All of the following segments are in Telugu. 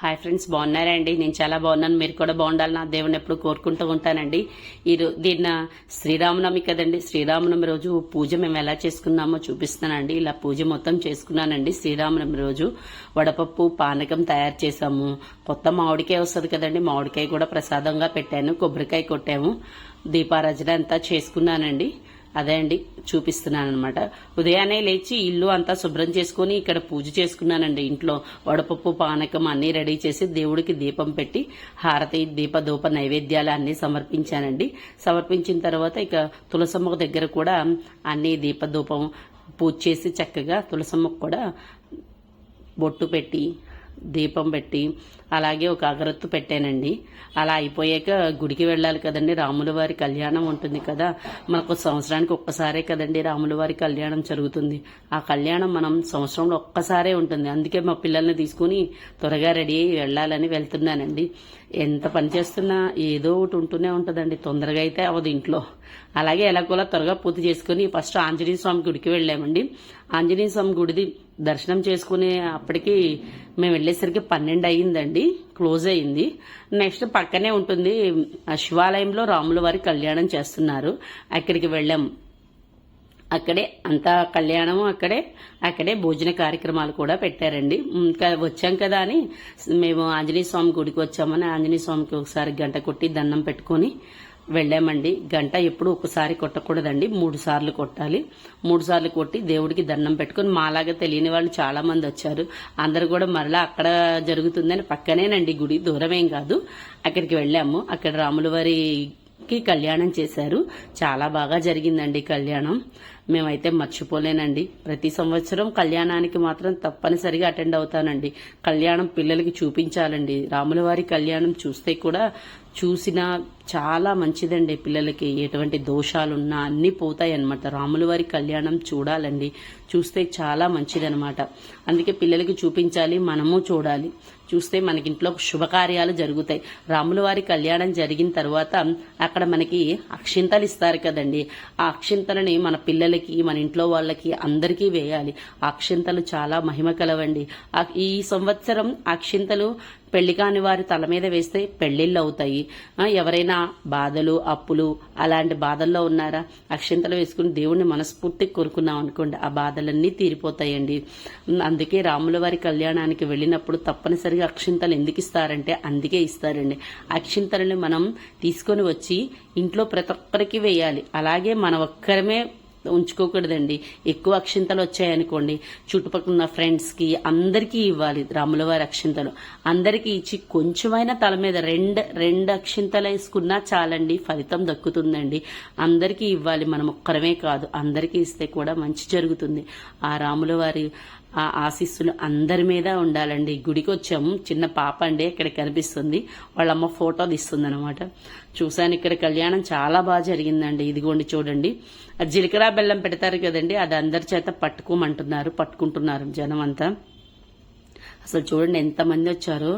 హాయ్ ఫ్రెండ్స్ బాగున్నారండి? నేను చాలా బాగున్నాను. మీరు కూడా బాగుండాలి నా దేవుని ఎప్పుడు కోరుకుంటూ ఉంటానండి. ఇది దీన్న శ్రీరామనవమి కదండి. శ్రీరామనవమి రోజు పూజ మేము ఎలా చేసుకున్నామో చూపిస్తానండి ఇలా పూజ మొత్తం చేసుకున్నానండి. శ్రీరామనవమి రోజు వడపప్పు పానకం తయారు చేసాము కొత్త మామిడికాయ వస్తుంది కదండి. మామిడికాయ కూడా ప్రసాదంగా పెట్టాను. కొబ్బరికాయ కొట్టాము. దీపారాజన అంతా చేసుకున్నానండి. అదే అండి చూపిస్తున్నాను అనమాట ఉదయాన్నే లేచి ఇల్లు అంతా శుభ్రం చేసుకుని ఇక్కడ పూజ చేసుకున్నానండి ఇంట్లో. వడపప్పు పానకం అన్నీ రెడీ చేసి దేవుడికి దీపం పెట్టి హారతి దీప ధూప నైవేద్యాలు అన్నీ సమర్పించానండి. సమర్పించిన తర్వాత ఇక తులసమ్మ దగ్గర కూడా అన్ని దీప ధూపం పూజ చేసి చక్కగా తులసమ్మకు కూడా బొట్టు పెట్టి దీపం పెట్టి అలాగే ఒక అగరత్తు పెట్టానండి. అలా అయిపోయాక గుడికి వెళ్ళాలి కదండి. రాముల వారి కళ్యాణం ఉంటుంది కదా. మనకు సంవత్సరానికి ఒక్కసారే కదండి రాముల వారి కళ్యాణం జరుగుతుంది. ఆ కళ్యాణం మనం సంవత్సరంలో ఒక్కసారే ఉంటుంది. అందుకే మా పిల్లల్ని తీసుకుని త్వరగా రెడీ అయ్యి వెళ్ళాలని వెళ్తున్నానండి. ఎంత పని చేస్తున్నా ఏదో ఒకటి ఉంటూనే ఉంటుందండి. తొందరగా అయితే అవ్వదు ఇంట్లో. అలాగే ఎలాగోలా త్వరగా పూర్తి చేసుకుని ఫస్ట్ ఆంజనేయ స్వామి గుడికి వెళ్ళామండి. ఆంజనేయ స్వామి గుడిది దర్శనం చేసుకునే అప్పటికి మేము వెళ్ళేసరికి పన్నెండు అయ్యిందండి. క్లోజ్ అయింది నెక్స్ట్ పక్కనే ఉంటుంది ఆ శివాలయంలో రాముల వారి కళ్యాణం చేస్తున్నారు. అక్కడికి వెళ్ళాం. అక్కడే అంతా కళ్యాణము అక్కడే అక్కడే భోజన కార్యక్రమాలు కూడా పెట్టారండి. ఇంకా వచ్చాం కదా అని మేము ఆంజనేయ స్వామి గుడికి వచ్చామని ఆంజనేయ స్వామికి ఒకసారి గంట కొట్టి దండం పెట్టుకొని వెళ్ళామండి. గంట ఎప్పుడు ఒకసారి కొట్టకూడదండి. మూడు సార్లు కొట్టాలి. మూడు సార్లు కొట్టి దేవుడికి దండం పెట్టుకొని మాలాగా తెలియని వాళ్ళు చాలా మంది వచ్చారు. అందరు కూడా మరలా అక్కడ జరుగుతుందని పక్కనేనండి గుడి. దూరమేం కాదు. అక్కడికి వెళ్ళాము. అక్కడ రాములవారికి కళ్యాణం చేశారు. చాలా బాగా జరిగిందండి కళ్యాణం. మేమైతే మర్చిపోలేనండి. ప్రతి సంవత్సరం కళ్యాణానికి మాత్రం తప్పనిసరిగా అటెండ్ అవుతానండి. కళ్యాణం పిల్లలకి చూపించాలండి. రాములవారి కళ్యాణం చూస్తే కూడా చూసినా చాలా మంచిదండి పిల్లలకి. ఎటువంటి దోషాలున్నా అన్నీ పోతాయి అన్నమాట రాముల వారి కళ్యాణం చూడాలండి. చూస్తే చాలా మంచిదనమాట అందుకే పిల్లలకి చూపించాలి మనము చూడాలి. చూస్తే మనకి ఇంట్లో శుభకార్యాలు జరుగుతాయి. రాముల వారి కళ్యాణం జరిగిన తర్వాత అక్కడ మనకి అక్షింతలు ఇస్తారు కదండి. ఆ అక్షింతలని మన పిల్లలకి మన ఇంట్లో వాళ్ళకి అందరికీ వేయాలి. అక్షింతలు చాలా మహిమ కలవండి. ఈ సంవత్సరం అక్షింతలు పెళ్ళి కాని వారి తల మీద వేస్తే పెళ్ళిళ్ళు అవుతాయి. ఎవరైనా బాధలు అప్పులు అలాంటి బాధల్లో ఉన్నారా? అక్షింతలు వేసుకుని దేవుణ్ణి మనస్ఫూర్తికి కోరుకున్నాం అనుకోండి ఆ బాధలన్నీ తీరిపోతాయండి. అందుకే రాముల వారి కళ్యాణానికి వెళ్ళినప్పుడు తప్పనిసరిగా అక్షింతలు ఎందుకు ఇస్తారంటే అందుకే ఇస్తారండి. అక్షింతలని మనం తీసుకొని వచ్చి ఇంట్లో ప్రతి ఒక్కరికి వేయాలి. అలాగే మన ఒక్కరమే ఉంచుకోకూడదండి. ఎక్కువ అక్షింతలు వచ్చాయనుకోండి చుట్టుపక్కల ఉన్న ఫ్రెండ్స్కి అందరికీ ఇవ్వాలి రాములవారి అక్షింతలు. అందరికీ ఇచ్చి కొంచెమైనా తల మీద రెండు రెండు అక్షింతలు వేసుకున్నా చాలండి ఫలితం దక్కుతుందండి. అందరికీ ఇవ్వాలి మనం ఒక్కరమే కాదు అందరికీ ఇస్తే కూడా మంచి జరుగుతుంది. ఆ రాముల వారి ఆ ఆశీస్సులు అందరి మీద ఉండాలండి. గుడికి వచ్చాము చిన్న పాప అండి ఇక్కడ కనిపిస్తుంది. వాళ్ళమ్మ ఫోటో తీస్తుంది అనమాట చూశాను ఇక్కడ కళ్యాణం చాలా బాగా జరిగిందండి. ఇదిగోండి చూడండి. అది జీలకర్ర బెల్లం పెడతారు కదండి అది అందరి చేత పట్టుకోమంటున్నారు పట్టుకుంటున్నారు జనం అంతా అసలు చూడండి ఎంతమంది వచ్చారో.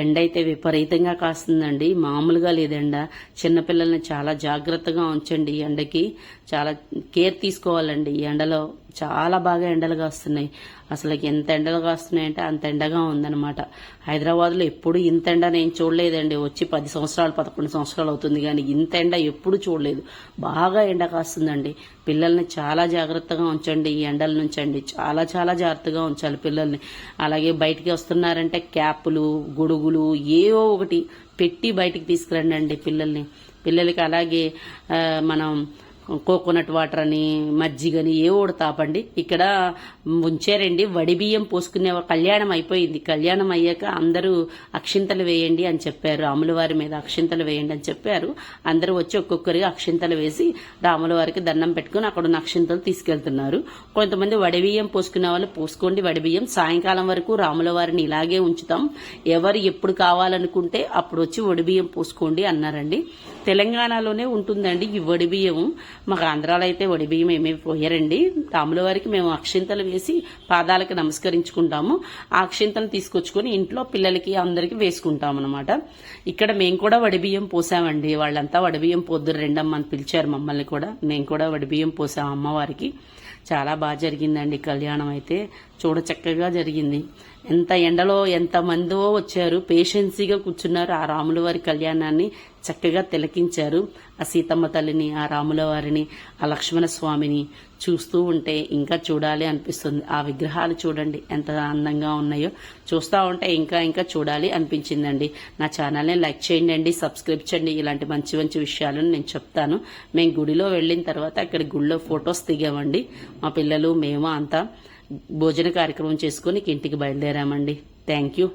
ఎండ అయితే విపరీతంగా కాస్తుందండి. మామూలుగా లేదు ఎండ చిన్నపిల్లల్ని చాలా జాగ్రత్తగా ఉంచండి ఈ ఎండకి. చాలా కేర్ తీసుకోవాలండి ఈ ఎండలో. చాలా బాగా ఎండలు కాస్తున్నాయి అసలు ఎంత ఎండలు కాస్తున్నాయంటే అంత ఎండగా ఉందన్నమాట. హైదరాబాద్లో ఎప్పుడు ఇంత ఎండ నేను చూడలేదండి. వచ్చి పది సంవత్సరాలు పదకొండు సంవత్సరాలు అవుతుంది కానీ ఇంత ఎండ ఎప్పుడు చూడలేదు. బాగా ఎండ కాస్తుందండి. పిల్లల్ని చాలా జాగ్రత్తగా ఉంచండి. ఈ ఎండల నుంచి అండి చాలా చాలా జాగ్రత్తగా ఉంచాలి పిల్లల్ని. అలాగే బయటికి వస్తున్నారంటే క్యాపులు గొడుగులు ఏవో ఒకటి పెట్టి బయటికి తీసుకురండి అండి పిల్లల్ని. పిల్లలకి అలాగే మనం కోకోనట్ వాటర్ అని మజ్జిగని ఏ తాపండి. ఇక్కడ ఉంచారండి. వడి బియ్యం పోసుకునే కళ్యాణం అయిపోయింది. కళ్యాణం అయ్యాక అందరూ అక్షింతలు వేయండి అని చెప్పారు. రాముల మీద అక్షింతలు వేయండి అని చెప్పారు. అందరూ వచ్చి ఒక్కొక్కరిగా అక్షింతలు వేసి రాముల వారికి దండం పెట్టుకుని అక్కడ ఉన్న అక్షింతలు తీసుకెళ్తున్నారు. కొంతమంది వడి బియ్యం పోసుకునే వాళ్ళు పోసుకోండి వడి బియ్యం. సాయంకాలం వరకు రాముల వారిని ఇలాగే ఉంచుతాం. ఎవరు ఎప్పుడు కావాలనుకుంటే అప్పుడు వచ్చి వడి బియ్యం పోసుకోండి అన్నారండి. తెలంగాణలోనే ఉంటుందండి ఈ వడిబియ్యం మాకు ఆంధ్రాలో అయితే వడిబియ్యం ఏమేమి పోయారండి. రాముల వారికి మేము అక్షింతలు వేసి పాదాలకు నమస్కరించుకుంటాము. ఆ అక్షింతలు తీసుకొచ్చుకొని ఇంట్లో పిల్లలకి అందరికి వేసుకుంటాం అనమాట ఇక్కడ మేము కూడా వడిబియ్యం పోసామండి. వాళ్ళంతా వడిబియ్యం పొద్దురు రెండమ్మని పిలిచారు మమ్మల్ని కూడా. మేము కూడా వడి బియ్యం పోసాం అమ్మవారికి. చాలా బాగా జరిగిందండి కళ్యాణం అయితే. చూడచక్కగా జరిగింది. ఎంత ఎండలో ఎంత మందో వచ్చారు. పేషెన్సీగా కూర్చున్నారు ఆ రాముల వారి కళ్యాణాన్ని చక్కగా తిలకించారు. ఆ సీతమ్మ తల్లిని ఆ రాముల వారిని ఆ లక్ష్మణ స్వామిని చూస్తూ ఉంటే ఇంకా చూడాలి అనిపిస్తుంది. ఆ విగ్రహాలు చూడండి ఎంత అందంగా ఉన్నాయో. చూస్తూ ఉంటే ఇంకా ఇంకా చూడాలి అనిపించిందండి. నా ఛానల్ని లైక్ చేయండి అండి సబ్స్క్రైబ్ చేయండి. ఇలాంటి మంచి మంచి విషయాలను నేను చెప్తాను. మేము గుడిలో వెళ్ళిన తర్వాత అక్కడ గుడిలో ఫొటోస్ దిగామండి. మా పిల్లలు మేము అంతా. భోజన కార్యక్రమం చేసుకుని ఇంటికి బయలుదేరామండి. Thank you